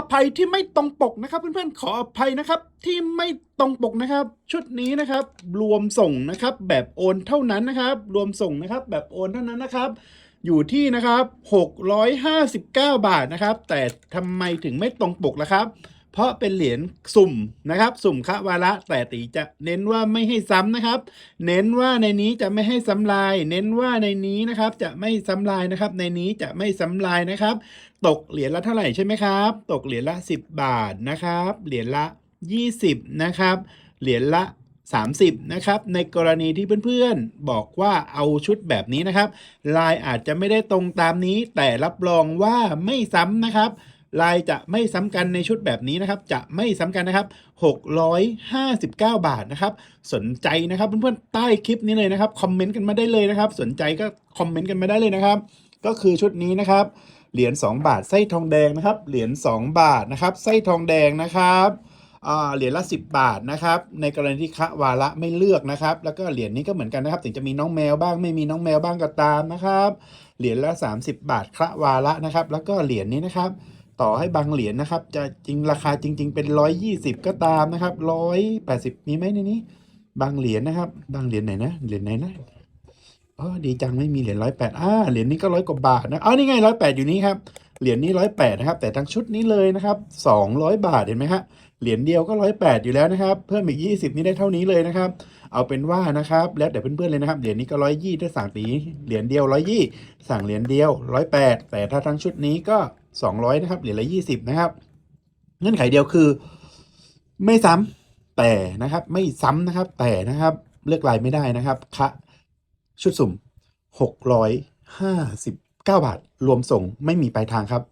อภัยที่ไม่ตรงปกนะครับ เพื่อนๆขออภัยนะครับที่ไม่ตรงปกนะครับ ชุดนี้นะครับ รวมส่งนะครับ แบบโอนเท่านั้นนะครับ รวมส่งนะครับ แบบโอนเท่านั้นนะครับอยู่ที่นะครับ 659 บาทนะครับ แต่ทำไมถึงไม่ตรงปกล่ะครับ เพราะเป็นเหรียญสุ่มนะครับ สุ่มคะวาระแต่ตีจะเน้นว่าไม่ให้ซ้ำนะครับ เน้นว่าในนี้จะไม่ให้ซ้ำลาย เน้นว่าในนี้นะครับจะไม่ซ้ำลายนะครับ ในนี้จะไม่ซ้ำลายนะครับ ตกเหรียญละเท่าไหร่ใช่ไหมครับ ตกเหรียญละ 10 บาทนะครับ เหรียญละ 20 นะครับ เหรียญละ30 นะครับ ในกรณีที่เพื่อนๆ บอกว่าเอาชุดแบบนี้นะครับ ลายอาจจะไม่ได้ตรงตามนี้ แต่รับรองว่าไม่ซ้ำนะครับ ลายจะไม่ซ้ำกันในชุดแบบนี้นะครับ จะไม่ซ้ำกันนะครับ 659 บาทนะครับ สนใจนะครับเพื่อนๆใต้คลิปนี้เลยนะครับคอมเมนต์กันมาได้เลยนะครับ สนใจก็คอมเมนต์กันมาได้เลยนะครับ ก็คือชุดนี้นะครับ เหรียญ2บาทไส้ทองแดงนะครับ เหรียญ2บาทนะครับไส้ทองแดงนะครับเหรียญละ 10 บาทนะครับ ในกรณีที่คะวาระไม่เลือกนะครับ แล้วก็เหรียญนี้ก็เหมือนกันนะครับ ถึงจะมีน้องแมวบ้างไม่มีน้องแมวบ้างก็ตามนะครับ เหรียญละ 30 บาทคะวาระนะครับ แล้วก็เหรียญนี้นะครับ ต่อให้บางเหรียญนะครับ จะจริงราคาจริง ๆ เป็น 120 ก็ตามนะครับ 180 มีไหมในนี้ บางเหรียญนะครับ บางเหรียญไหนนะ เหรียญไหนนะอ๋อดีจังไม่มีเหรียญร้อยแปดอ่าเหรียญนี้ก็ร้อยกว่าบาทนะอ๋อนี่ไงร้อยแปดอยู่นี่ครับเหรียญนี้ร้อยแปดนะครับ แต่ทั้งชุดนี้เลยนะครับสองร้อยบาทเห็นไหมฮะเหรียญเดียวก็ร้อยแปดอยู่แล้วนะครับ เพิ่มอีกยี่สิบนี่ได้เท่านี้เลยนะครับ เอาเป็นว่านะครับ แล้วแต่เพื่อนๆเลยนะครับ เหรียญนี้ก็ร้อยยี่ถ้าสั่งตีเหรียญเดียวร้อยยี่สั่งเหรียญเดียวร้อยแปดแต่ถ้าทั้งชุดนี้ก็ สองร้อยนะครับ เหรียญละยี่สิบนะครับ เงื่อนไขเดียวคือ ไม่ซ้ำแต่นะครับ ไม่ซ้ำนะครับ แต่นะครับ เลือกลายไม่ได้นะครับคะชุดสุ่มหกร้อยห้าสิบเก้าบาท รวมส่งไม่มีปลายทางครับ